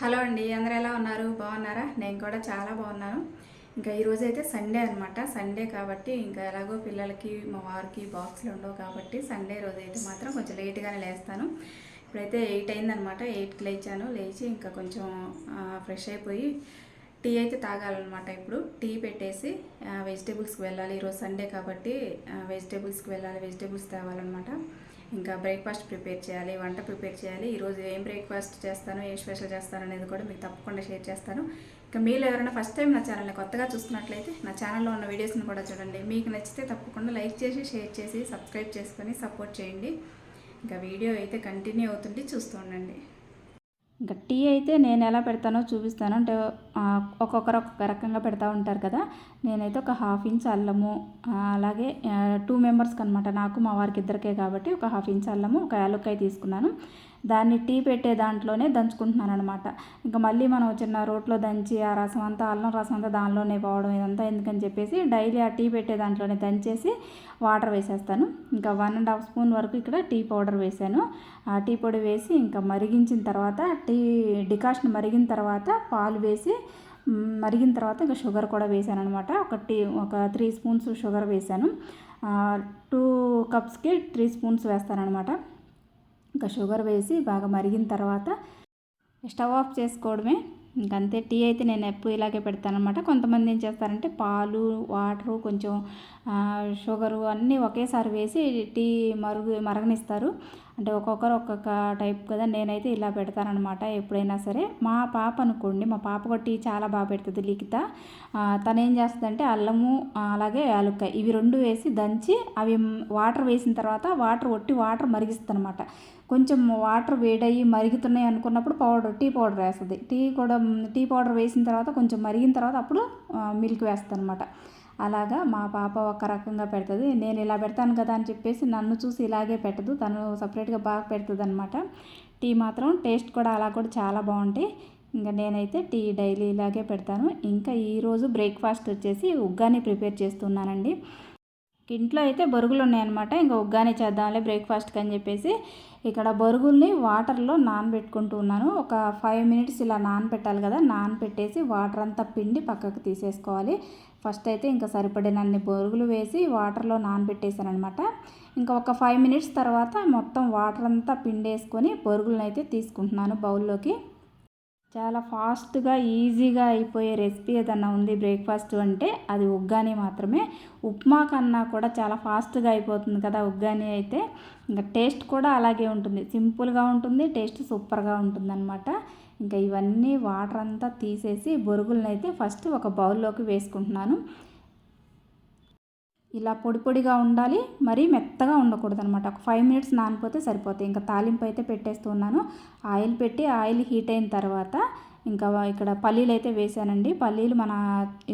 Hello అండి అందరు ఎలా ఉన్నారు? బాగున్నారా? నేను కూడా చాలా బాగున్నాను. ఇంకా ఈరోజు అయితే సండే అనమాట సండే కాబట్టి ఇంకా ఎలాగో పిల్లలకి మా వారికి బాక్స్లు ఉండవు కాబట్టి సండే రోజు అయితే మాత్రం కొంచెం లేట్గానే లేస్తాను. ఇప్పుడైతే ఎయిట్ అయిందనమాట ఎయిట్కి లేచాను. లేచి ఇంకా కొంచెం ఫ్రెష్ అయిపోయి టీ అయితే తాగాలన్నమాట ఇప్పుడు. టీ పెట్టేసి వెజిటేబుల్స్కి వెళ్ళాలి. ఈరోజు సండే కాబట్టి వెజిటేబుల్స్కి వెళ్ళాలి. వెజిటేబుల్స్ తేవాలన్నమాట. ఇంకా బ్రేక్ఫాస్ట్ ప్రిపేర్ చేయాలి వంట ప్రిపేర్ చేయాలి. ఈరోజు ఏం బ్రేక్ఫాస్ట్ చేస్తాను ఏ స్పెషల్ చేస్తాను అనేది కూడా మీకు తప్పకుండా షేర్ చేస్తాను. ఇంకా మీరు ఎవరైనా ఫస్ట్ టైం నా ఛానల్ని కొత్తగా చూస్తున్నట్లయితే నా ఛానల్లో ఉన్న వీడియోస్ని కూడా చూడండి. మీకు నచ్చితే తప్పకుండా లైక్ చేసి షేర్ చేసి సబ్స్క్రైబ్ చేసుకొని సపోర్ట్ చేయండి. ఇంకా వీడియో అయితే కంటిన్యూ అవుతుంటే చూస్తూ ఉండండి. ఇంకా టీ అయితే నేను ఎలా పెడతానో చూపిస్తాను. అంటే ఒక్కొక్కరు ఒక్కొక్క రకంగా పెడతా ఉంటారు కదా. నేనైతే ఒక హాఫ్ ఇంచ్ అల్లము అలాగే టూ మెంబర్స్కి అనమాట నాకు మా వారికి ఇద్దరికే కాబట్టి ఒక హాఫ్ ఇంచ్ అల్లము ఒక యాలక్కాయ తీసుకున్నాను. దాన్ని టీ పెట్టే దాంట్లోనే దంచుకుంటున్నాను అనమాట ఇంకా మళ్ళీ మనం చిన్న రోట్లో దంచి ఆ రసం అంతా అల్లం రసం అంతా దానిలోనే పోవడం ఇదంతా ఎందుకని చెప్పేసి డైలీ ఆ టీ పెట్టే దాంట్లోనే దంచేసి వాటర్ వేసేస్తాను. ఇంకా వన్ అండ్ హాఫ్ స్పూన్ వరకు ఇక్కడ టీ పౌడర్ వేసాను. ఆ టీ పొడి వేసి ఇంకా మరిగించిన తర్వాత టీ డికాషన్ మరిగిన తర్వాత పాలు వేసి మరిగిన తర్వాత ఇంకా షుగర్ కూడా వేసాను అనమాట ఒక టీ ఒక త్రీ స్పూన్స్ షుగర్ వేసాను. టూ కప్స్కి త్రీ స్పూన్స్ వేస్తాను అనమాట ఇంకా షుగర్ వేసి బాగా మరిగిన తర్వాత స్టవ్ ఆఫ్ చేసుకోవడమే. ఇంకంతే టీ అయితే నేను ఎప్పుడు ఇలాగే పెడతానమాట కొంతమంది ఏం చేస్తారంటే పాలు వాటరు కొంచెం షుగరు అన్నీ ఒకేసారి వేసి టీ మరుగు మరగనిస్తారు. అంటే ఒక్కొక్కరు ఒక్కొక్క టైప్ కదా నేనైతే ఇలా పెడతానమాట ఎప్పుడైనా సరే మా పాప అనుకోండి మా పాప కొట్టి టీ చాలా బాగా పెడుతుంది లిఖిత. తను ఏం చేస్తుందంటే అల్లము అలాగే యాలుక్కాయ ఇవి రెండు వేసి దంచి అవి వాటర్ వేసిన తర్వాత వాటర్ ఒట్టి వాటర్ మరిగిస్తుందన్నమాట. కొంచెం వాటర్ వేడయ్యి మరుగుతున్నాయి అనుకున్నప్పుడు పౌడర్ టీ పౌడర్ వేస్తుంది. టీ కూడా టీ పౌడర్ వేసిన తర్వాత కొంచెం మరిగిన తర్వాత అప్పుడు మిల్క్ వేస్తుంది అనమాట అలాగా మా పాప ఒక రకంగా పెడుతుంది. నేను ఇలా పెడతాను కదా అని చెప్పేసి నన్ను చూసి ఇలాగే పెట్టదు. తను సపరేట్గా బాగా పెడుతుంది అనమాట టీ మాత్రం టేస్ట్ కూడా అలా కూడా చాలా బాగుంటాయి. ఇంకా నేనైతే టీ డైలీ ఇలాగే పెడతాను. ఇంకా ఈరోజు బ్రేక్ఫాస్ట్ వచ్చేసి ఉగ్గాని ప్రిపేర్ చేస్తున్నానండి. ఇంట్లో అయితే బొరుగులు ఉన్నాయన్నమాట. ఇంకా ఉగ్గాని చేద్దాంలే బ్రేక్ఫాస్ట్కి అని చెప్పేసి ఇక్కడ బొరుగుల్ని వాటర్లో నానబెట్టుకుంటూ ఉన్నాను. ఒక ఫైవ్ మినిట్స్ ఇలా నానబెట్టాలి కదా నానబెట్టేసి వాటర్ అంతా పిండి పక్కకు తీసేసుకోవాలి. ఫస్ట్ అయితే ఇంకా సరిపడినన్ని బొరుగులు వేసి వాటర్లో నానబెట్టేసాను అనమాట ఇంకా ఒక ఫైవ్ మినిట్స్ తర్వాత మొత్తం వాటర్ అంతా పిండేసుకొని బొరుగులను అయితే తీసుకుంటున్నాను బౌల్లోకి. చాలా ఫాస్ట్గా ఈజీగా అయిపోయే రెసిపీ ఏదన్నా ఉంది బ్రేక్ఫాస్ట్ అంటే అది ఉగ్గాని మాత్రమే. ఉప్మా కన్నా కూడా చాలా ఫాస్ట్గా అయిపోతుంది కదా ఉగ్గాని అయితే. ఇంకా టేస్ట్ కూడా అలాగే ఉంటుంది. సింపుల్గా ఉంటుంది టేస్ట్ సూపర్గా ఉంటుంది అనమాట ఇంకా ఇవన్నీ వాటర్ అంతా తీసేసి బొరుగులను అయితే ఫస్ట్ ఒక బౌల్లోకి వేసుకుంటున్నాను. ఇలా పొడి పొడిగా ఉండాలి మరీ మెత్తగా ఉండకూడదు అనమాట ఒక ఫైవ్ మినిట్స్ నానిపోతే సరిపోతాయి. ఇంకా తాలింపు అయితే పెట్టేస్తున్నాను ఆయిల్ పెట్టి ఆయిల్ హీట్ అయిన తర్వాత ఇంకా ఇక్కడ పల్లీలు అయితే వేసానండి పల్లీలు మన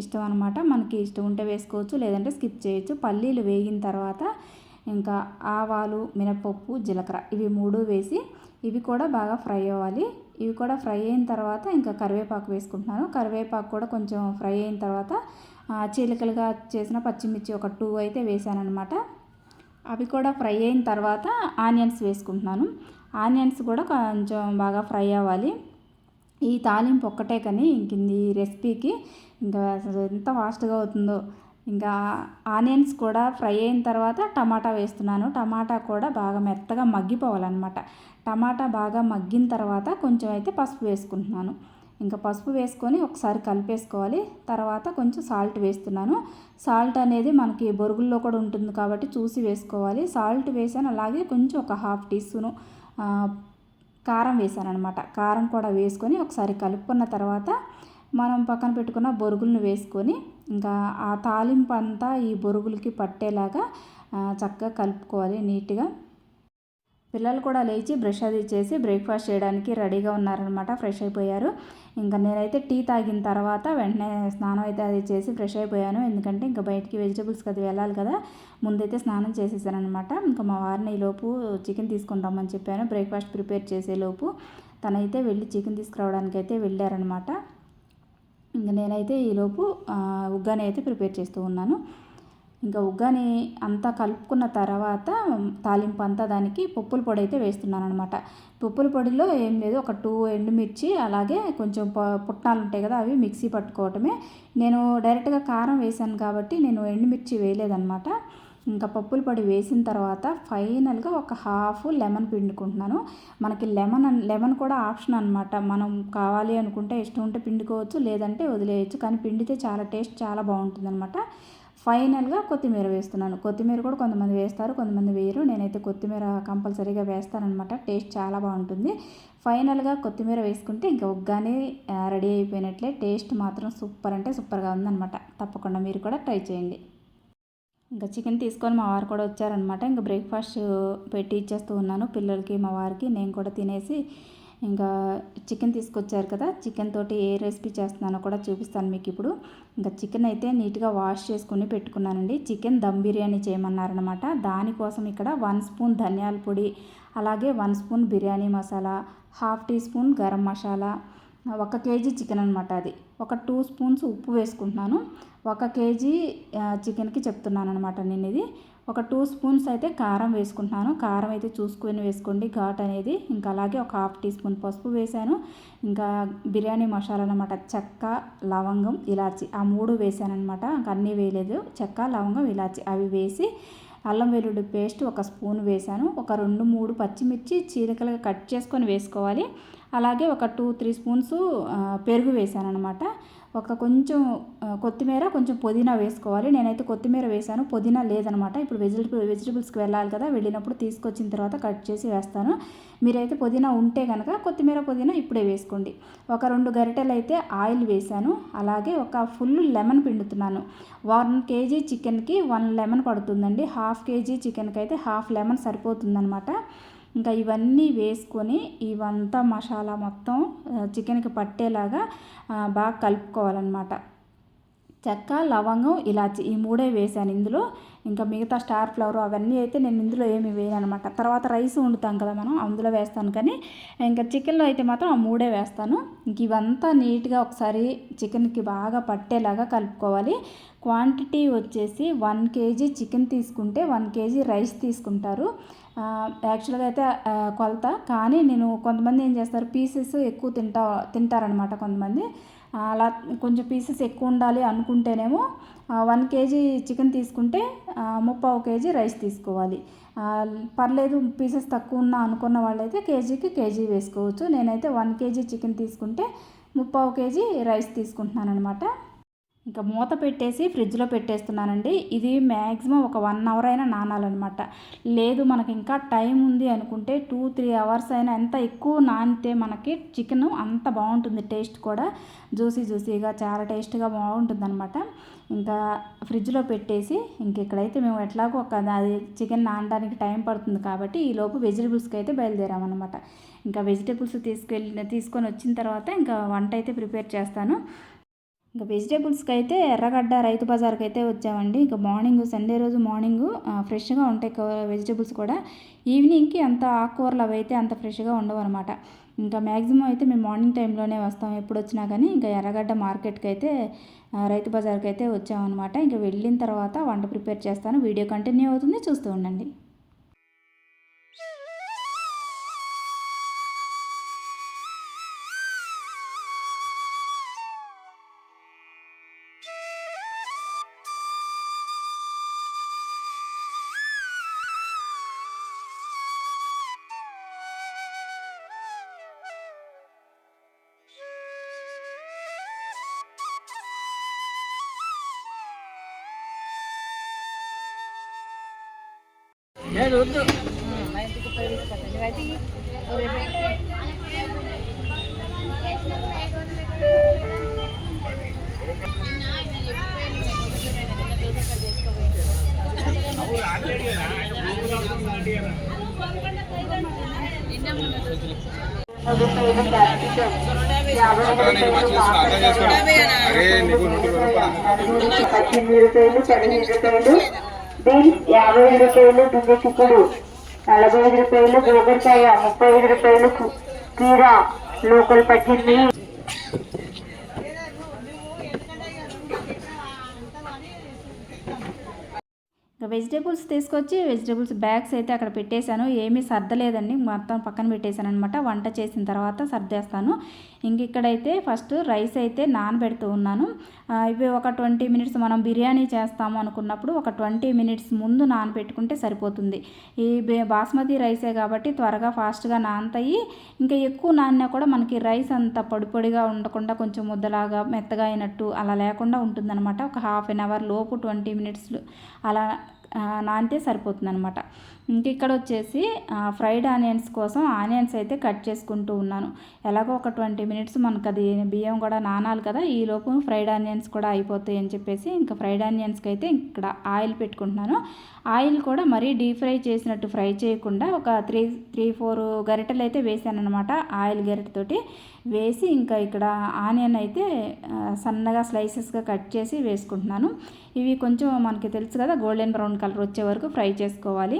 ఇష్టం అనమాట మనకి ఇష్టం ఉంటే వేసుకోవచ్చు లేదంటే స్కిప్ చేయొచ్చు. పల్లీలు వేగిన తర్వాత ఇంకా ఆవాలు మినపప్పు జీలకర్ర ఇవి మూడు వేసి ఇవి కూడా బాగా ఫ్రై అవ్వాలి. ఇవి కూడా ఫ్రై అయిన తర్వాత ఇంకా కరివేపాకు వేసుకుంటున్నాను. కరివేపాకు కూడా కొంచెం ఫ్రై అయిన తర్వాత చీలికలుగా చేసిన పచ్చిమిర్చి ఒక టూ అయితే వేసానమాట అవి కూడా ఫ్రై అయిన తర్వాత ఆనియన్స్ వేసుకుంటున్నాను. ఆనియన్స్ కూడా కొంచెం బాగా ఫ్రై అవ్వాలి. ఈ తాలింపు ఒక్కటే కానీ ఇంక ఈ రెసిపీకి ఇంకా ఎంత ఫాస్ట్గా అవుతుందో. ఇంకా ఆనియన్స్ కూడా ఫ్రై అయిన తర్వాత టమాటా వేస్తున్నాను. టమాటా కూడా బాగా మెత్తగా మగ్గిపోవాలన్నమాట. టమాటా బాగా మగ్గిన తర్వాత కొంచెం అయితే పసుపు వేసుకుంటున్నాను. ఇంకా పసుపు వేసుకొని ఒకసారి కలిపేసుకోవాలి. తర్వాత కొంచెం సాల్ట్ వేస్తున్నాను. సాల్ట్ అనేది మనకి బొరుగుల్లో కూడా ఉంటుంది కాబట్టి చూసి వేసుకోవాలి. సాల్ట్ వేసాను. అలాగే కొంచెం ఒక హాఫ్ టీ స్పూను కారం వేసాను అనమాట కారం కూడా వేసుకొని ఒకసారి కలుపుకున్న తర్వాత మనం పక్కన పెట్టుకున్న బొరుగులను వేసుకొని ఇంకా ఆ తాలింపు అంతా ఈ బొరుగులకి పట్టేలాగా చక్కగా కలుపుకోవాలి నీట్గా. పిల్లలు కూడా లేచి బ్రష్ అది చేసి బ్రేక్ఫాస్ట్ చేయడానికి రెడీగా ఉన్నారనమాట ఫ్రెష్ అయిపోయారు. ఇంకా నేనైతే టీ తాగిన తర్వాత వెంటనే స్నానం అయితే అది చేసి ఫ్రెష్ అయిపోయాను. ఎందుకంటే ఇంకా బయటికి వెజిటబుల్స్కి అది వెళ్ళాలి కదా ముందైతే స్నానం చేసేసానమాట ఇంకా మా వారిని ఈ లోపు చికెన్ తీసుకుంటామని చెప్పాను. బ్రేక్ఫాస్ట్ ప్రిపేర్ చేసే లోపు తనైతే వెళ్ళి చికెన్ తీసుకురావడానికి అయితే వెళ్ళారనమాట ఇంకా నేనైతే ఈలోపు ఆ, ఉగ్గాని అయితే ప్రిపేర్ చేస్తూ ఉన్నాను. ఇంకా ఉగ్గాని అంతా కలుపుకున్న తర్వాత తాలింపు అంతా దానికి పప్పుల పొడి అయితే వేస్తున్నాను అనమాట పప్పుల పొడిలో ఏం లేదు ఒక టూ ఎండుమిర్చి అలాగే కొంచెం పుట్నాలు ఉంటాయి కదా అవి మిక్సీ పట్టుకోవటమే. నేను డైరెక్ట్గా కారం వేసాను కాబట్టి నేను ఎండుమిర్చి వేయలేదనమాట ఇంకా పప్పుల పొడి వేసిన తర్వాత ఫైనల్గా ఒక హాఫ్ లెమన్ పిండుకుంటున్నాను. మనకి లెమన్ అన్- లెమన్ కూడా ఆప్షన్ అనమాట మనం కావాలి అనుకుంటే ఇష్టం ఉంటే పిండుకోవచ్చు లేదంటే వదిలేయచ్చు కానీ పిండితే చాలా టేస్ట్ చాలా బాగుంటుంది అనమాట ఫైనల్గా కొత్తిమీర వేస్తున్నాను. కొత్తిమీర కూడా కొంతమంది వేస్తారు కొంతమంది వేయరు. నేనైతే కొత్తిమీర కంపల్సరీగా వేస్తానమాట టేస్ట్ చాలా బాగుంటుంది. ఫైనల్గా కొత్తిమీర వేసుకుంటే ఇంకా ఉగ్గానే రెడీ అయిపోయినట్లే. టేస్ట్ మాత్రం సూపర్ అంటే సూపర్గా ఉందన్నమాట. తప్పకుండా మీరు కూడా ట్రై చేయండి. ఇంకా చికెన్ తీసుకొని మా వారు కూడా వచ్చారనమాట ఇంకా బ్రేక్ఫాస్ట్ పెట్టి ఇచ్చేస్తూ ఉన్నాను పిల్లలకి మా వారికి. నేను కూడా తినేసి ఇంకా చికెన్ తీసుకొచ్చారు కదా చికెన్ తోటి ఏ రెసిపీ చేస్తున్నానో కూడా చూపిస్తాను మీకు ఇప్పుడు. ఇంకా చికెన్ అయితే నీట్గా వాష్ చేసుకుని పెట్టుకున్నానండి. చికెన్ దమ్ బిర్యానీ చేయమన్నారనమాట దానికోసం ఇక్కడ వన్ స్పూన్ ధనియాల పొడి అలాగే one spoon biryani masala half teaspoon garam masala ఒక కేజీ చికెన్ అనమాట అది. ఒక టూ స్పూన్స్ ఉప్పు వేసుకుంటున్నాను. ఒక కేజీ చికెన్కి చెప్తున్నాను అనమాట నేను ఇది ఒక టూ స్పూన్స్ అయితే కారం వేసుకుంటున్నాను. కారం అయితే చూసుకొని వేసుకోండి. ఘాట్ అనేది ఇంకా అలాగే ఒక హాఫ్ టీ స్పూన్ పసుపు వేసాను ఇంకా బిర్యానీ మసాలా అనమాట చెక్క లవంగం ఇలాచి ఆ మూడు వేసాను అనమాట ఇంకా అన్నీ వేయలేదు. చెక్క లవంగం ఇలాచి అవి వేసి అల్లం వెల్లుల్లి పేస్ట్ ఒక స్పూన్ వేశాను. ఒక రెండు మూడు పచ్చిమిర్చి చీలికలుగా కట్ చేసుకొని వేసుకోవాలి. అలాగే ఒక టూ త్రీ స్పూన్స్ పెరుగు వేసాను అనమాట ఒక కొంచెం కొత్తిమీర కొంచెం పుదీనా వేసుకోవాలి. నేనైతే కొత్తిమీర వేసాను పుదీనా లేదనమాట ఇప్పుడు వెజిటబుల్ వెజిటబుల్స్కి వెళ్ళాలి కదా వెళ్ళినప్పుడు తీసుకొచ్చిన తర్వాత కట్ చేసి వేస్తాను. మీరైతే పుదీనా ఉంటే కనుక కొత్తిమీర పుదీనా ఇప్పుడే వేసుకోండి. ఒక రెండు గరిటెలు అయితే ఆయిల్ వేసాను అలాగే ఒక ఫుల్ లెమన్ పిండుతున్నాను. వన్ కేజీ చికెన్కి వన్ లెమన్ పడుతుందండి. హాఫ్ కేజీ చికెన్కి అయితే హాఫ్ లెమన్ సరిపోతుందనమాట ఇంకా ఇవన్నీ వేసుకొని ఇవంతా మసాలా మొత్తం చికెన్కి పట్టేలాగా బాగా కలుపుకోవాలన్నమాట. చెక్క లవంగం ఇలాచి ఈ మూడే వేసాను ఇందులో. ఇంకా మిగతా స్టార్ ఫ్లవర్ అవన్నీ అయితే నేను ఇందులో ఏమి వేయను అనమాట తర్వాత రైస్ వండుతాం కదా మనం అందులో వేస్తాను. కానీ ఇంకా చికెన్లో అయితే మాత్రం ఆ మూడే వేస్తాను. ఇంక ఇవంతా నీట్గా ఒకసారి చికెన్కి బాగా పట్టేలాగా కలుపుకోవాలి. క్వాంటిటీ వచ్చేసి వన్ కేజీ చికెన్ తీసుకుంటే వన్ కేజీ రైస్ తీసుకుంటారు. యాక్చువల్గా అయితే కొలత. కానీ నేను కొంతమంది ఏం చేస్తారు పీసెస్ ఎక్కువ తింటా తింటారనమాట కొంతమంది. అలా కొంచెం పీసెస్ ఎక్కువ ఉండాలి అనుకుంటేనేమో వన్ కేజీ చికెన్ తీసుకుంటే ముప్పావు కేజీ రైస్ తీసుకోవాలి. పర్లేదు పీసెస్ తక్కువ ఉన్నా అనుకున్న వాళ్ళైతే కేజీకి కేజీ వేసుకోవచ్చు. నేనైతే వన్ కేజీ చికెన్ తీసుకుంటే ముప్పావు కేజీ రైస్ తీసుకుంటున్నాను అనమాట ఇంకా మూత పెట్టేసి ఫ్రిడ్జ్లో పెట్టేస్తున్నానండి. ఇది మ్యాక్సిమం ఒక వన్ అవర్ అయినా నానాలన్నమాట. లేదు మనకి ఇంకా టైం ఉంది అనుకుంటే టూ త్రీ అవర్స్ అయినా ఎంత ఎక్కువ నానితే మనకి చికెన్ అంత బాగుంటుంది టేస్ట్ కూడా. జ్యూసీ జ్యూసీగా చాలా టేస్ట్గా బాగుంటుంది అనమాట ఇంకా ఫ్రిడ్జ్లో పెట్టేసి ఇంక ఇక్కడైతే మేము ఎట్లాగో ఒక అది చికెన్ నానడానికి టైం పడుతుంది కాబట్టి ఈలోపు వెజిటేబుల్స్కి వెజిటబుల్స్కి అయితే బయలుదేరామన్నమాట. ఇంకా వెజిటబుల్స్ తీసుకెళ్ళి తీసుకొని వచ్చిన తర్వాత ఇంకా వంట అయితే ప్రిపేర్ చేస్తాను. ఇంకా వెజిటేబుల్స్కి అయితే ఎర్రగడ్డ రైతు బజార్కి అయితే వచ్చామండి. ఇంకా మార్నింగ్ సండే రోజు మార్నింగ్ ఫ్రెష్గా ఉంటాయి వెజిటేబుల్స్ కూడా. ఈవినింగ్కి అంత ఆకుకూరలు అవి అయితే అంత ఫ్రెష్గా ఉండవు అనమాట ఇంకా మ్యాక్సిమం అయితే మేము మార్నింగ్ టైంలోనే వస్తాం. ఎప్పుడు వచ్చినా కానీ ఇంకా ఎర్రగడ్డ మార్కెట్కి అయితే రైతు బజార్కి అయితే వచ్చామన్నమాట. ఇంకా వెళ్ళిన తర్వాత వంట ప్రిపేర్ చేస్తాను. వీడియో కంటిన్యూ అవుతుంది. చూస్తూ ఉండండి. లేదు వద్దు. పద్దెనిమిది రూపాయలు పదిహేను రూపాయలు. బీన్స్ యాభై ఐదు రూపాయలు దుంగ చిక్కుడు నలభై ఐదు రూపాయలు గోగరకాయ ముప్పై ఐదు రూపాయలు కీర లోకల్ పట్టింది వెజిటేబుల్స్ తీసుకొచ్చి వెజిటేబుల్స్ బ్యాగ్స్ అయితే అక్కడ పెట్టేశాను. ఏమీ సర్దలేదండి. మొత్తం పక్కన పెట్టేశాను అనమాట వంట చేసిన తర్వాత సర్దేస్తాను. ఇంక ఇక్కడైతే ఫస్ట్ రైస్ అయితే నానబెడుతూ ఉన్నాను. ఇవి ఒక ట్వంటీ మినిట్స్ మనం బిర్యానీ చేస్తాము అనుకున్నప్పుడు ఒక ట్వంటీ మినిట్స్ ముందు నానబెట్టుకుంటే సరిపోతుంది. ఈ బాస్మతి రైసే కాబట్టి త్వరగా ఫాస్ట్గా నానతాయి. ఇంకా ఎక్కువ నానినా కూడా మనకి రైస్ అంత పొడిపొడిగా ఉండకుండా కొంచెం ముద్దలాగా మెత్తగా అయినట్టు అలా లేకుండా ఉంటుందన్నమాట. ఒక హాఫ్ అన్ అవర్ లోపు ట్వంటీ మినిట్స్ అలా నానితే సరిపోతుంది అనమాట ఇంక ఇక్కడ వచ్చేసి ఫ్రైడ్ ఆనియన్స్ కోసం ఆనియన్స్ అయితే కట్ చేసుకుంటూ ఉన్నాను. ఎలాగో ఒక ట్వంటీ మినిట్స్ మనకు అది బియ్యం కూడా నానాలి కదా ఈ లోపు ఫ్రైడ్ ఆనియన్స్ కూడా అయిపోతాయి అని చెప్పేసి ఇంకా ఫ్రైడ్ ఆనియన్స్కి అయితే ఇక్కడ ఆయిల్ పెట్టుకుంటున్నాను. ఆయిల్ కూడా మరీ డీప్ ఫ్రై చేసినట్టు ఫ్రై చేయకుండా ఒక త్రీ త్రీ ఫోర్ గరిటెలు అయితే వేసాను అనమాట ఆయిల్ గరిటెతోటి వేసి ఇంకా ఇక్కడ ఆనియన్ అయితే సన్నగా స్లైసెస్గా కట్ చేసి వేసుకుంటున్నాను. ఇవి కొంచెం మనకి తెలుసు కదా గోల్డెన్ బ్రౌన్ కలర్ వచ్చే వరకు ఫ్రై చేసుకోవాలి.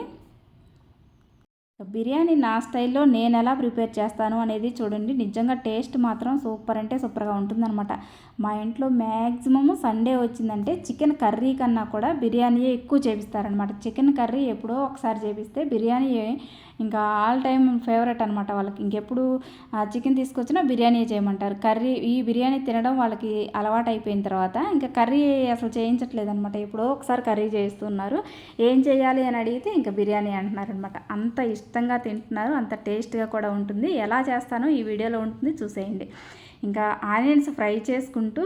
బిర్యానీ నా స్టైల్లో నేను ఎలా ప్రిపేర్ చేస్తాను అనేది చూడండి. నిజంగా టేస్ట్ మాత్రం సూపర్ అంటే సూపర్గా ఉంటుందన్నమాట. మా ఇంట్లో మ్యాక్సిమమ్ సండే వచ్చిందంటే చికెన్ కర్రీ కన్నా కూడా బిర్యానీయే ఎక్కువ చేపిస్తారనమాట చికెన్ కర్రీ ఎప్పుడో ఒకసారి చేపిస్తే బిర్యానీ ఇంకా ఆల్ టైమ్ ఫేవరెట్ అనమాట వాళ్ళకి. ఇంకెప్పుడు చికెన్ తీసుకొచ్చినా బిర్యానీ చేయమంటారు. కర్రీ ఈ బిర్యానీ తినడం వాళ్ళకి అలవాటు అయిపోయిన తర్వాత ఇంకా కర్రీ అసలు చేయించట్లేదు అనమాట ఎప్పుడో ఒకసారి కర్రీ చేస్తున్నారు ఏం చేయాలి అని అడిగితే ఇంకా బిర్యానీ అంటున్నారు అనమాట అంత ఇష్టంగా తింటున్నారు అంత టేస్ట్గా కూడా ఉంటుంది. ఎలా చేస్తానో ఈ వీడియోలో ఉంటుంది చూసేయండి. ఇంకా ఆనియన్స్ ఫ్రై చేసుకుంటూ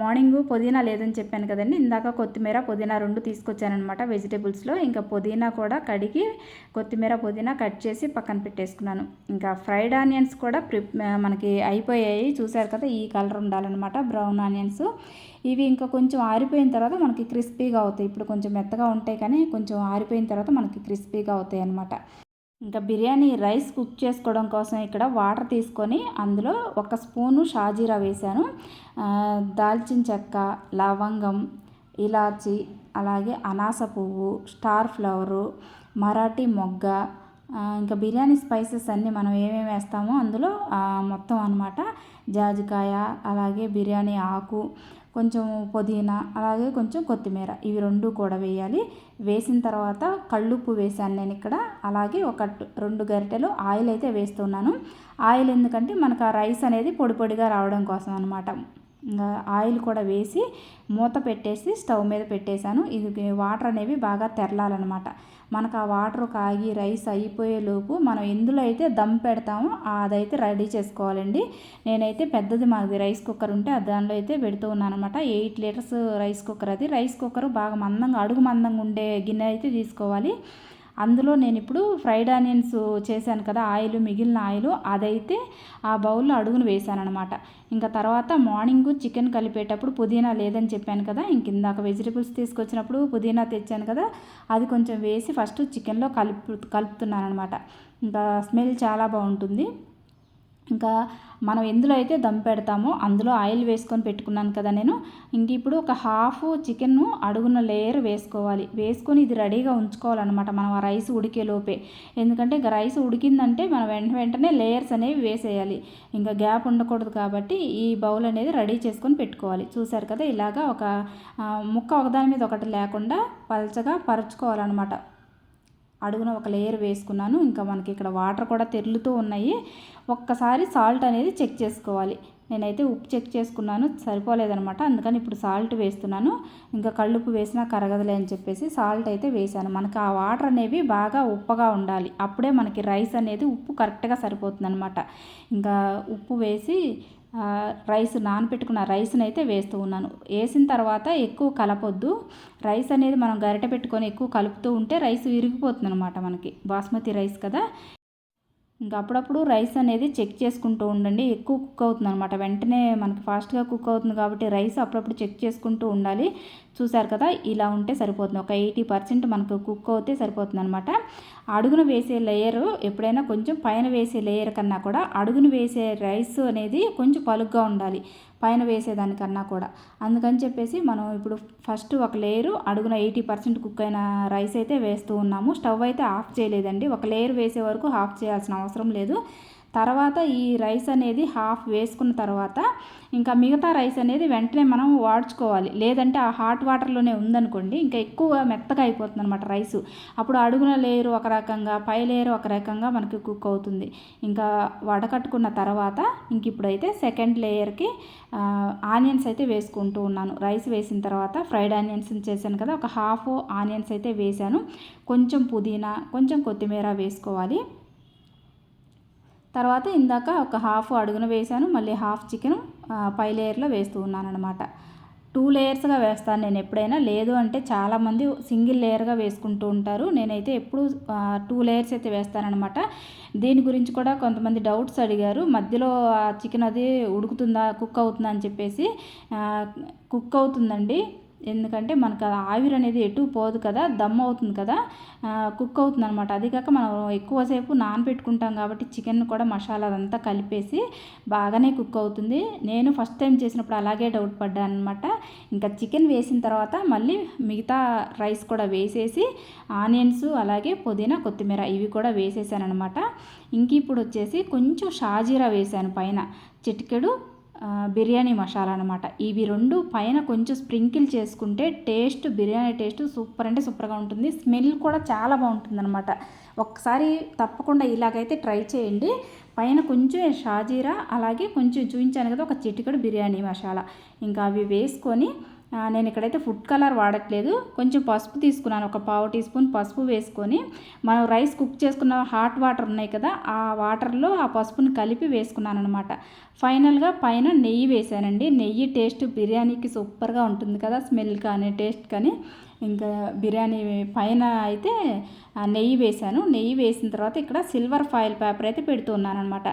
మార్నింగ్ పుదీనా లేదని చెప్పాను కదండి. ఇందాక కొత్తిమీర పుదీనా రెండు తీసుకొచ్చానమాట వెజిటేబుల్స్లో. ఇంకా పుదీనా కూడా కడిగి కొత్తిమీర పుదీనా కట్ చేసి పక్కన పెట్టేసుకున్నాను. ఇంకా ఫ్రైడ్ ఆనియన్స్ కూడా ప్రి మనకి అయిపోయాయి. చూసారు కదా ఈ కలర్ ఉండాలన్నమాట బ్రౌన్ ఆనియన్స్. ఇవి ఇంకా కొంచెం ఆరిపోయిన తర్వాత మనకి క్రిస్పీగా అవుతాయి. ఇప్పుడు కొంచెం మెత్తగా ఉంటాయి కానీ కొంచెం ఆరిపోయిన తర్వాత మనకి క్రిస్పీగా అవుతాయి అన్నమాట ఇంకా బిర్యానీ రైస్ కుక్ చేసుకోవడం కోసం ఇక్కడ వాటర్ తీసుకొని అందులో ఒక స్పూను షాజీరా వేశాను. దాల్చిన చెక్క లవంగం ఇలాచి అలాగే అనాస పువ్వు స్టార్ ఫ్లవరు మరాఠీ మొగ్గ ఇంకా బిర్యానీ స్పైసెస్ అన్నీ మనం ఏమేమి వేస్తామో అందులో మొత్తం అనమాట జాజికాయ అలాగే బిర్యానీ ఆకు కొంచెం పుదీనా అలాగే కొంచెం కొత్తిమీర. ఇవి రెండు కూడా వేయాలి. వేసిన తర్వాత కళ్ళుప్పు వేసాను నేను ఇక్కడ. అలాగే ఒక రెండు గరిటెలు ఆయిల్ అయితే వేస్తున్నాను. ఆయిల్ ఎందుకంటే మనకు ఆ రైస్ అనేది పొడి పొడిగా రావడం కోసం అనమాట ఆయిల్ కూడా వేసి మూత పెట్టేసి స్టవ్ మీద పెట్టేశాను. ఇది వాటర్ అనేవి బాగా తెరలాలన్నమాట. మనకు ఆ వాటర్ కాగి రైస్ అయిపోయే లోపు మనం ఎందులో అయితే దమ్ పెడతామో అదైతే రెడీ చేసుకోవాలండి. నేనైతే పెద్దది మాది రైస్ కుక్కర్ ఉంటే దానిలో అయితే పెడుతూ ఉన్నాను అనమాట ఎయిట్ లీటర్స్ రైస్ కుక్కర్ అది. రైస్ కుక్కర్ బాగా మందంగా అడుగు మందంగా ఉండే గిన్నె అయితే తీసుకోవాలి. అందులో నేను ఇప్పుడు ఫ్రైడ్ ఆనియన్స్ చేశాను కదా ఆయిల్ మిగిలిన ఆయిల్ అదైతే ఆ బౌల్లో అడుగును వేసాను అనమాట ఇంకా తర్వాత మార్నింగ్ చికెన్ కలిపేటప్పుడు పుదీనా లేదని చెప్పాను కదా ఇంక ఇందాక వెజిటబుల్స్ తీసుకొచ్చినప్పుడు పుదీనా తెచ్చాను కదా అది కొంచెం వేసి ఫస్ట్ చికెన్లో కలుపు కలుపుతున్నాను అనమాట ఇంకా స్మెల్ చాలా బాగుంటుంది. ఇంకా మనం ఎందులో అయితే దమ్ పెడతామో అందులో ఆయిల్ వేసుకొని పెట్టుకున్నాను కదా నేను. ఇంక ఇప్పుడు ఒక హాఫ్ చికెన్ను అడుగున లేయర్ వేసుకోవాలి. వేసుకొని ఇది రెడీగా ఉంచుకోవాలన్నమాట. మనం ఆ రైస్ ఉడికే లోపే. ఎందుకంటే ఇక రైస్ ఉడికిందంటే మనం వెంట వెంటనే లేయర్స్ అనేవి వేసేయాలి. ఇంకా గ్యాప్ ఉండకూడదు కాబట్టి ఈ బౌల్ అనేది రెడీ చేసుకొని పెట్టుకోవాలి. చూసారు కదా ఇలాగా ఒక ముక్క ఒకదాని మీద ఒకటి లేకుండా పల్చగా పరుచుకోవాలన్నమాట. అడుగున ఒక లేయర్ వేసుకున్నాను. ఇంకా మనకి ఇక్కడ వాటర్ కూడా తెరులుతూ ఉన్నాయి. ఒక్కసారి సాల్ట్ అనేది చెక్ చేసుకోవాలి. నేనైతే ఉప్పు చెక్ చేసుకున్నాను. సరిపోలేదనమాట అందుకని ఇప్పుడు సాల్ట్ వేస్తున్నాను. ఇంకా కళ్ళుప్పు వేసినా కరగదులే అని చెప్పేసి సాల్ట్ అయితే వేసాను మనకి ఆ వాటర్ అనేవి బాగా ఉప్పగా ఉండాలి. అప్పుడే మనకి రైస్ అనేది ఉప్పు కరెక్ట్గా సరిపోతుందనమాట ఇంకా ఉప్పు వేసి రైస్ నానబెట్టుకున్న రైస్ని అయితే వేస్తూ ఉన్నాను. వేసిన తర్వాత ఎక్కువ కలపొద్దు. రైస్ అనేది మనం గరిట పెట్టుకొని ఎక్కువ కలుపుతూ ఉంటే రైస్ విరిగిపోతుంది అనమాట మనకి. బాస్మతి రైస్ కదా. ఇంకా అప్పుడప్పుడు రైస్ అనేది చెక్ చేసుకుంటూ ఉండండి. ఎక్కువ కుక్ అవుతుంది అనమాట వెంటనే మనకి ఫాస్ట్గా కుక్ అవుతుంది కాబట్టి రైస్ అప్పుడప్పుడు చెక్ చేసుకుంటూ ఉండాలి. చూసారు కదా ఇలా ఉంటే సరిపోతుంది. ఒక ఎయిటీ పర్సెంట్ మనకు కుక్ అవుతే సరిపోతుంది అనమాట అడుగున వేసే లేయర్ ఎప్పుడైనా కొంచెం పైన వేసే లేయర్ కన్నా కూడా అడుగున వేసే రైస్ అనేది కొంచెం పలుగ్గా ఉండాలి పైన వేసేదానికన్నా కూడా. అందుకని చెప్పేసి మనం ఇప్పుడు ఫస్ట్ ఒక లేయరు అడుగున ఎయిటీ పర్సెంట్ కుక్ అయిన రైస్ అయితే వేస్తూ ఉన్నాము. స్టవ్ అయితే ఆఫ్ చేయలేదండి. ఒక లేయర్ వేసే వరకు ఆఫ్ చేయాల్సిన అవసరం లేదు. తర్వాత ఈ రైస్ అనేది హాఫ్ వేసుకున్న తర్వాత ఇంకా మిగతా రైస్ అనేది వెంటనే మనం వాడ్చుకోవాలి. లేదంటే ఆ హాట్ వాటర్లోనే ఉందనుకోండి ఇంకా ఎక్కువ మెత్తగా అయిపోతుంది అనమాట రైస్. అప్పుడు అడుగున లేయర్ ఒక రకంగా పై లేయర్ ఒక రకంగా మనకి కుక్ అవుతుంది. ఇంకా వడకట్టుకున్న తర్వాత ఇంక ఇప్పుడైతే సెకండ్ లేయర్కి ఆనియన్స్ అయితే వేసుకుంటూ ఉన్నాను. రైస్ వేసిన తర్వాత ఫ్రైడ్ ఆనియన్స్ చేశాను కదా ఒక హాఫ్ ఆనియన్స్ అయితే వేశాను. కొంచెం పుదీనా కొంచెం కొత్తిమీర వేసుకోవాలి. తర్వాత ఇందాక ఒక హాఫ్ అడుగున వేసాను మళ్ళీ హాఫ్ చికెన్ పై లేయర్లో వేస్తూ ఉన్నాను అనమాట టూ లేయర్స్గా వేస్తాను నేను ఎప్పుడైనా. లేదు అంటే చాలామంది సింగిల్ లేయర్గా వేసుకుంటూ ఉంటారు. నేనైతే ఎప్పుడు టూ లేయర్స్ అయితే వేస్తాననమాట దీని గురించి కూడా కొంతమంది డౌట్స్ అడిగారు. మధ్యలో చికెన్ అది ఉడుకుతుందా కుక్ అవుతుందా అని చెప్పేసి కుక్ అవుతుందండి. ఎందుకంటే మనకు ఆవిరి అనేది ఎటు పోదు కదా దమ్ అవుతుంది కదా కుక్ అవుతుంది అనమాట అది కాక మనం ఎక్కువసేపు నానబెట్టుకుంటాం కాబట్టి చికెన్ కూడా మసాలా అదంతా కలిపేసి బాగానే కుక్ అవుతుంది. నేను ఫస్ట్ టైం చేసినప్పుడు అలాగే డౌట్ పడ్డాను అనమాట ఇంకా చికెన్ వేసిన తర్వాత మళ్ళీ మిగతా రైస్ కూడా వేసేసి ఆనియన్స్ అలాగే పుదీనా కొత్తిమీర ఇవి కూడా వేసేసాను అనమాట ఇంక ఇప్పుడు వచ్చేసి కొంచెం షాజీరా వేసాను పైన. చిటికెడు బిర్యానీ మసాలా అనమాట ఇవి రెండు పైన కొంచెం స్ప్రింకిల్ చేసుకుంటే టేస్ట్ బిర్యానీ టేస్ట్ సూపర్ అంటే సూపర్గా ఉంటుంది. స్మెల్ కూడా చాలా బాగుంటుంది అనమాట ఒక్కసారి తప్పకుండా ఇలాగైతే ట్రై చేయండి. పైన కొంచెం షాజీరా అలాగే కొంచెం చూపించాను కదా ఒక చిటికడు బిర్యానీ మసాలా. ఇంకా అవి వేసుకొని నేను ఇక్కడైతే ఫుడ్ కలర్ వాడట్లేదు. కొంచెం పసుపు తీసుకున్నాను. ఒక పావు టీ స్పూన్ పసుపు వేసుకొని మనం రైస్ కుక్ చేసుకున్న హాట్ వాటర్ ఉన్నాయి కదా ఆ వాటర్లో ఆ పసుపుని కలిపి వేసుకున్నాను అనమాట ఫైనల్గా పైన నెయ్యి వేసానండి. నెయ్యి టేస్ట్ బిర్యానీకి సూపర్గా ఉంటుంది కదా స్మెల్ కానీ టేస్ట్ కానీ. ఇంకా బిర్యానీ పైన అయితే నెయ్యి వేశాను. నెయ్యి వేసిన తర్వాత ఇక్కడ సిల్వర్ ఫాయిల్ పేపర్ అయితే పెడుతున్నాను అనమాట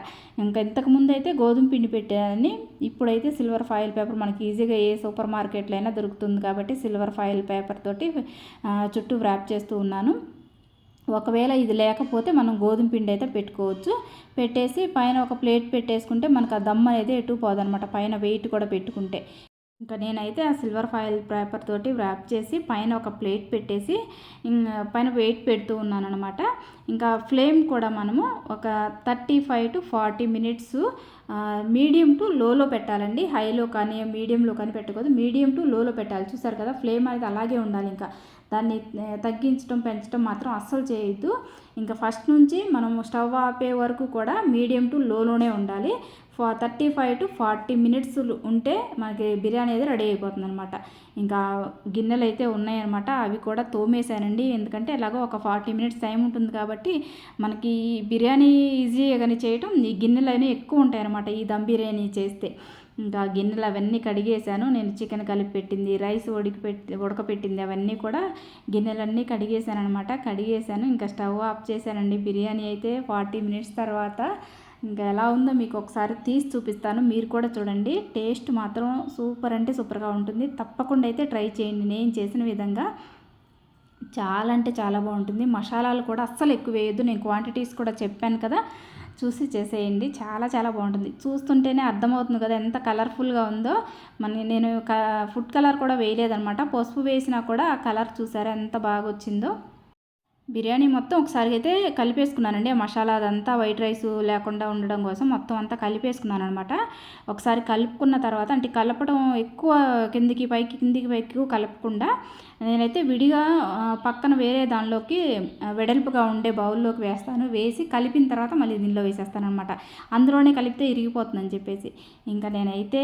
ఇంకా ఇంతకుముందు అయితే గోధుమ పిండి పెట్టానని ఇప్పుడైతే సిల్వర్ ఫాయిల్ పేపర్ మనకి ఈజీగా ఏ సూపర్ మార్కెట్లో అయినా దొరుకుతుంది కాబట్టి సిల్వర్ ఫాయిల్ పేపర్ తోటి చుట్టూ వ్రాప్ చేస్తూ ఉన్నాను. ఒకవేళ ఇది లేకపోతే మనం గోధుమ పిండి అయితే పెట్టుకోవచ్చు. పెట్టేసి పైన ఒక ప్లేట్ పెట్టేసుకుంటే మనకు ఆ దమ్ అనేది ఎటు పోదనమాట పైన వెయిట్ కూడా పెట్టుకుంటే. ఇంకా నేనైతే ఆ సిల్వర్ ఫాయిల్ పేపర్ తోటి వ్రాప్ చేసి పైన ఒక ప్లేట్ పెట్టేసి పైన వెయిట్ పెడుతూ ఉన్నాను అనమాట ఇంకా ఫ్లేమ్ కూడా మనము ఒక thirty five to forty minutes medium to లోలో పెట్టాలండి. హైలో కానీ మీడియంలో కానీ పెట్టకూడదు మీడియం టు లోలో పెట్టాలి. చూసారు కదా ఫ్లేమ్ అనేది అలాగే ఉండాలి ఇంకా. దాన్ని తగ్గించడం పెంచడం మాత్రం అస్సలు చేయొద్దు. ఇంకా ఫస్ట్ నుంచి మనం స్టవ్ ఆపే వరకు కూడా మీడియం టు లోలోనే ఉండాలి. ఫా thirty five to forty minutes ఉంటే మనకి బిర్యానీ అయితే రెడీ అయిపోతుంది అనమాట ఇంకా గిన్నెలు అయితే ఉన్నాయన్నమాట. అవి కూడా తోమేశానండి. ఎందుకంటే ఎలాగో ఒక ఫార్టీ మినిట్స్ టైం ఉంటుంది కాబట్టి మనకి బిర్యానీ ఈజీగా కానీ చేయటం ఈ గిన్నెలు అనేవి ఎక్కువ ఉంటాయన్నమాట ఈ దమ్ బిర్యానీ చేస్తే. ఇంకా గిన్నెలు అవన్నీ కడిగేశాను. నేను చికెన్ కలిపి పెట్టింది రైస్ ఉడికి పెట్టి ఉడకపెట్టింది అవన్నీ కూడా గిన్నెలన్నీ కడిగేశాను అనమాట కడిగేశాను. ఇంకా స్టవ్ ఆఫ్ చేశానండి. బిర్యానీ అయితే ఫార్టీ మినిట్స్ తర్వాత ఇంకా ఎలా ఉందో మీకు ఒకసారి తీసి చూపిస్తాను. మీరు కూడా చూడండి. టేస్ట్ మాత్రం సూపర్ అంటే సూపర్గా ఉంటుంది. తప్పకుండా అయితే ట్రై చేయండి. నేను చేసిన విధంగా చాలా అంటే చాలా బాగుంటుంది. మసాలాలు కూడా అస్సలు ఎక్కువ వేయద్దు. నేను క్వాంటిటీస్ కూడా చెప్పాను కదా. చూసి చేసేయండి. చాలా చాలా బాగుంటుంది. చూస్తుంటేనే అర్థమవుతుంది కదా ఎంత కలర్ఫుల్గా ఉందో. మన నేను ఫుడ్ కలర్ కూడా వేయలేదనమాట పసుపు వేసినా కూడా ఆ కలర్ చూసారా ఎంత బాగా వచ్చిందో బిర్యానీ మొత్తం ఒకసారి అయితే కలిపేసుకున్నానండి. మసాలా అదంతా వైట్ రైస్ లేకుండా ఉండడం కోసం మొత్తం అంతా కలిపేసుకున్నాను అనమాట ఒకసారి కలుపుకున్న తర్వాత అంటే కలపడం ఎక్కువ కిందికి పైకి కిందికి పైకి కలపకుండా నేనైతే విడిగా పక్కన వేరే దానిలోకి వెడల్పుగా ఉండే బౌల్లోకి వేస్తాను. వేసి కలిపిన తర్వాత మళ్ళీ దీనిలో వేసేస్తాను అనమాట అందులోనే కలిపితే ఇరిగిపోతుందని చెప్పేసి. ఇంకా నేనైతే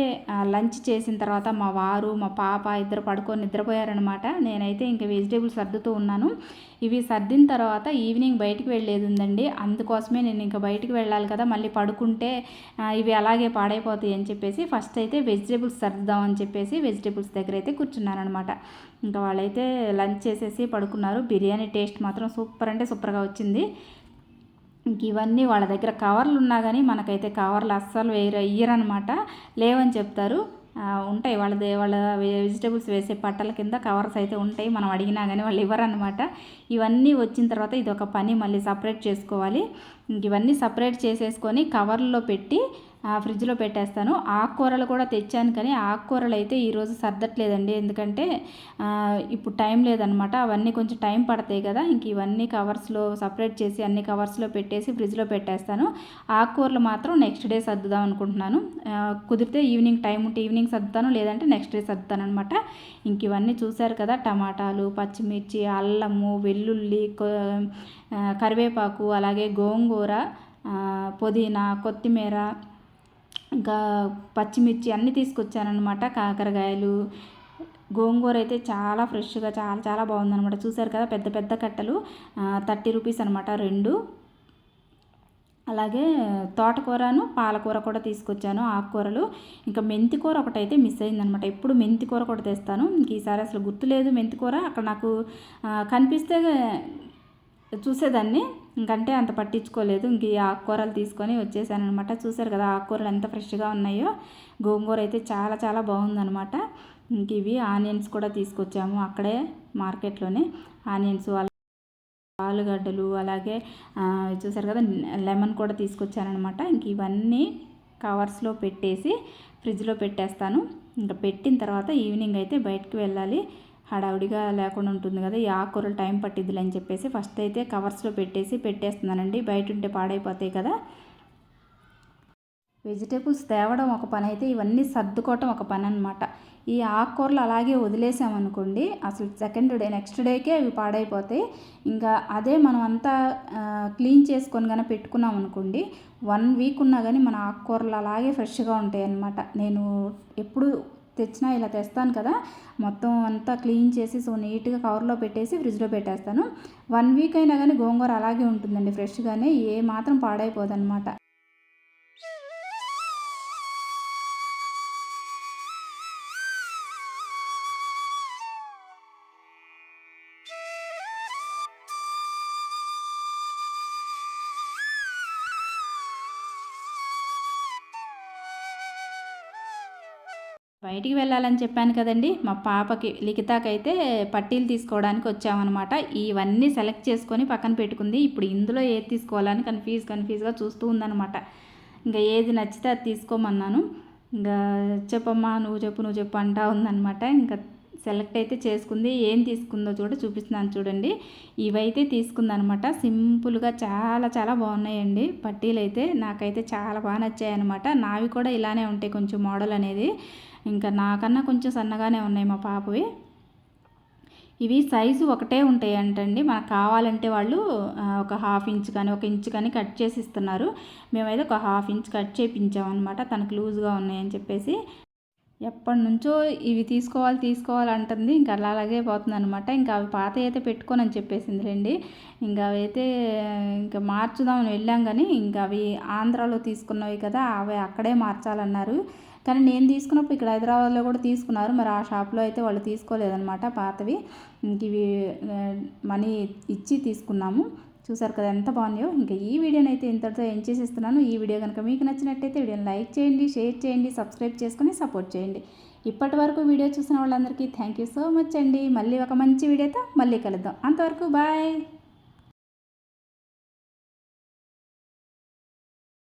లంచ్ చేసిన తర్వాత మా వారు మా పాప ఇద్దరు పడుకొని నిద్రపోయారనమాట నేనైతే ఇంకా వెజిటేబుల్స్ సర్దుతూ ఉన్నాను. ఇవి సర్ది సర్దిన తర్వాత ఈవినింగ్ బయటికి వెళ్ళేది ఉందండి. అందుకోసమే నేను ఇంకా బయటికి వెళ్ళాలి కదా మళ్ళీ పడుకుంటే ఇవి అలాగే పాడైపోతాయి అని చెప్పేసి ఫస్ట్ అయితే వెజిటేబుల్స్ సర్దుదామని చెప్పేసి వెజిటేబుల్స్ దగ్గర అయితే కూర్చున్నాను అనమాట ఇంకా వాళ్ళైతే లంచ్ చేసేసి పడుకున్నారు. బిర్యానీ టేస్ట్ మాత్రం సూపర్ అంటే సూపర్గా వచ్చింది. ఇంక ఇవన్నీ వాళ్ళ దగ్గర కవర్లు ఉన్నా కానీ మనకైతే కవర్లు అస్సలు వేయరు ఇయ్యరనమాట లేవని చెప్తారు. ఉంటాయి. వాళ్ళది వాళ్ళ వెజిటేబుల్స్ వేసే పట్టల కింద కవర్స్ అయితే ఉంటాయి. మనం అడిగినా కానీ వాళ్ళు ఇవ్వరనమాట ఇవన్నీ వచ్చిన తర్వాత ఇది ఒక పని మళ్ళీ సపరేట్ చేసుకోవాలి. ఇవన్నీ సపరేట్ చేసేసుకొని కవర్లో పెట్టి ఫ్రిడ్జ్లో పెట్టేస్తాను. ఆకుకూరలు కూడా తెచ్చాను కానీ ఆకుకూరలు అయితే ఈరోజు సర్దట్లేదండి. ఎందుకంటే ఇప్పుడు టైం లేదనమాట. అవన్నీ కొంచెం టైం పడతాయి కదా. ఇంక ఇవన్నీ కవర్స్లో సపరేట్ చేసి అన్ని కవర్స్లో పెట్టేసి ఫ్రిడ్జ్లో పెట్టేస్తాను. ఆకుకూరలు మాత్రం నెక్స్ట్ డే సర్దుదాం అనుకుంటున్నాను. కుదిరితే ఈవినింగ్ టైం ఉంటే ఈవినింగ్ సర్దుతాను లేదంటే నెక్స్ట్ డే సర్దుతాను అనమాట ఇంక ఇవన్నీ చూశారు కదా టమాటాలు పచ్చిమిర్చి అల్లము వెల్లుల్లి కరివేపాకు అలాగే గోంగూర పుదీనా కొత్తిమీర ఇంకా పచ్చిమిర్చి అన్నీ తీసుకొచ్చానమాట కాకరకాయలు. గోంగూర అయితే చాలా ఫ్రెష్గా చాలా చాలా బాగుందనమాట చూసారు కదా పెద్ద పెద్ద కట్టలు. థర్టీ రూపీస్ అనమాట రెండు. అలాగే తోటకూరను పాలకూర కూడా తీసుకొచ్చాను ఆకుకూరలు. ఇంకా మెంతి కూర ఒకటైతే మిస్ అయిందనమాట ఎప్పుడు మెంతి కూర కూడా తెస్తాను. ఇంక ఈసారి అసలు గుర్తులేదు మెంతి కూర. అక్కడ నాకు కనిపిస్తే చూసేదాన్ని. ఇంకంటే అంత పట్టించుకోలేదు. ఇంక ఈ ఆకుకూరలు తీసుకొని వచ్చేసానమాట చూసారు కదా ఆకుకూరలు ఎంత ఫ్రెష్గా ఉన్నాయో. గోంగూర అయితే చాలా చాలా బాగుందనమాట. ఇంక ఇవి ఆనియన్స్ కూడా తీసుకొచ్చాము అక్కడే మార్కెట్లోనే. ఆనియన్స్ ఆలుగడ్డలు అలాగే చూసారు కదా లెమన్ కూడా తీసుకొచ్చానమాట ఇంక ఇవన్నీ కవర్స్లో పెట్టేసి ఫ్రిడ్జ్లో పెట్టేస్తాను. ఇంకా పెట్టిన తర్వాత ఈవినింగ్ అయితే బయటకు వెళ్ళాలి. హడావుడిగా లేకుండా ఉంటుంది కదా ఈ ఆకుకూరలు టైం పట్టిద్దిలే అని చెప్పేసి ఫస్ట్ అయితే కవర్స్లో పెట్టేసి పెట్టేస్తున్నానండి. బయట ఉంటే పాడైపోతాయి కదా. వెజిటేబుల్స్ తేవడం ఒక పని అయితే ఇవన్నీ సర్దుకోవటం ఒక పని అనమాట ఈ ఆకుకూరలు అలాగే వదిలేసామనుకోండి అసలు సెకండ్ డే నెక్స్ట్ డేకే అవి పాడైపోతాయి. ఇంకా అదే మనం అంతా క్లీన్ చేసుకొని కానీ పెట్టుకున్నాం అనుకోండి వన్ వీక్ ఉన్నా కానీ మన ఆకుకూరలు అలాగే ఫ్రెష్గా ఉంటాయి అన్నమాట నేను ఎప్పుడు తెచ్చినా ఇలా తెస్తాను కదా మొత్తం అంతా క్లీన్ చేసి సో నీట్గా కవర్లో పెట్టేసి ఫ్రిడ్జ్లో పెట్టేస్తాను. వన్ వీక్ అయినా కానీ గోంగూర అలాగే ఉంటుందండి ఫ్రెష్గానే ఏ మాత్రం పాడైపోదన్నమాట. బయటికి వెళ్ళాలని చెప్పాను కదండి. మా పాపకి లిఖితాకైతే పట్టీలు తీసుకోవడానికి వచ్చామన్నమాట. ఇవన్నీ సెలెక్ట్ చేసుకొని పక్కన పెట్టుకుంది. ఇప్పుడు ఇందులో ఏది తీసుకోవాలని కన్ఫ్యూజ్ కన్ఫ్యూజ్గా చూస్తూ ఉందన్నమాట. ఇంకా ఏది నచ్చితే అది తీసుకోమన్నాను. ఇంకా చెప్పమ్మా నువ్వు చెప్పు నువ్వు చెప్పు అంటా ఉందన్నమాట. ఇంకా సెలెక్ట్ అయితే చేసుకుంది. ఏం తీసుకుందో చూడ చూపిస్తున్నాను చూడండి. ఇవైతే తీసుకుందనమాట సింపుల్గా చాలా చాలా బాగున్నాయండి. పట్టీలు అయితే నాకైతే చాలా బాగా నచ్చాయి అనమాట నావి కూడా ఇలానే ఉంటాయి కొంచెం మోడల్ అనేది ఇంకా నాకన్నా కొంచెం సన్నగానే ఉన్నాయి మా పాపవి. ఇవి సైజు ఒకటే ఉంటాయి అంటండి మనకు కావాలంటే వాళ్ళు ఒక హాఫ్ ఇంచ్ కానీ ఒక ఇంచ్ కానీ కట్ చేసి ఇస్తున్నారు. మేమైతే ఒక హాఫ్ ఇంచ్ కట్ చేయించామన్నమాట తనకు లూజ్గా ఉన్నాయని చెప్పేసి. ఎప్పటి నుంచో ఇవి తీసుకోవాలి తీసుకోవాలి అంటుంది. ఇంకా అలా అలాగే పోతుంది అనమాట ఇంకా అవి పాత అయితే పెట్టుకోనని చెప్పేసింది రండి ఇంకా అవి అయితే ఇంకా మార్చుదామని వెళ్ళాం కానీ ఇంకా అవి ఆంధ్రాలో తీసుకున్నవి కదా అవి అక్కడే మార్చాలన్నారు. కానీ నేను తీసుకున్నప్పుడు ఇక్కడ హైదరాబాద్లో కూడా తీసుకున్నారు. మరి ఆ షాప్లో అయితే వాళ్ళు తీసుకోలేదన్నమాట పాతవి. ఇంక ఇవి మనీ ఇచ్చి తీసుకున్నాము. చూసారు కదా ఎంత బాగున్నాయో. ఇంకా ఈ వీడియోని అయితే ఇంతటితో ఏం చేసేస్తున్నాను. ఈ వీడియో కనుక మీకు నచ్చినట్టయితే వీడియోని లైక్ చేయండి షేర్ చేయండి సబ్స్క్రైబ్ చేసుకుని సపోర్ట్ చేయండి. ఇప్పటి వరకు వీడియో చూసిన వాళ్ళందరికీ థ్యాంక్ యూ సో మచ్ అండి. మళ్ళీ ఒక మంచి వీడియోతో మళ్ళీ కలుద్దాం. అంతవరకు బాయ్.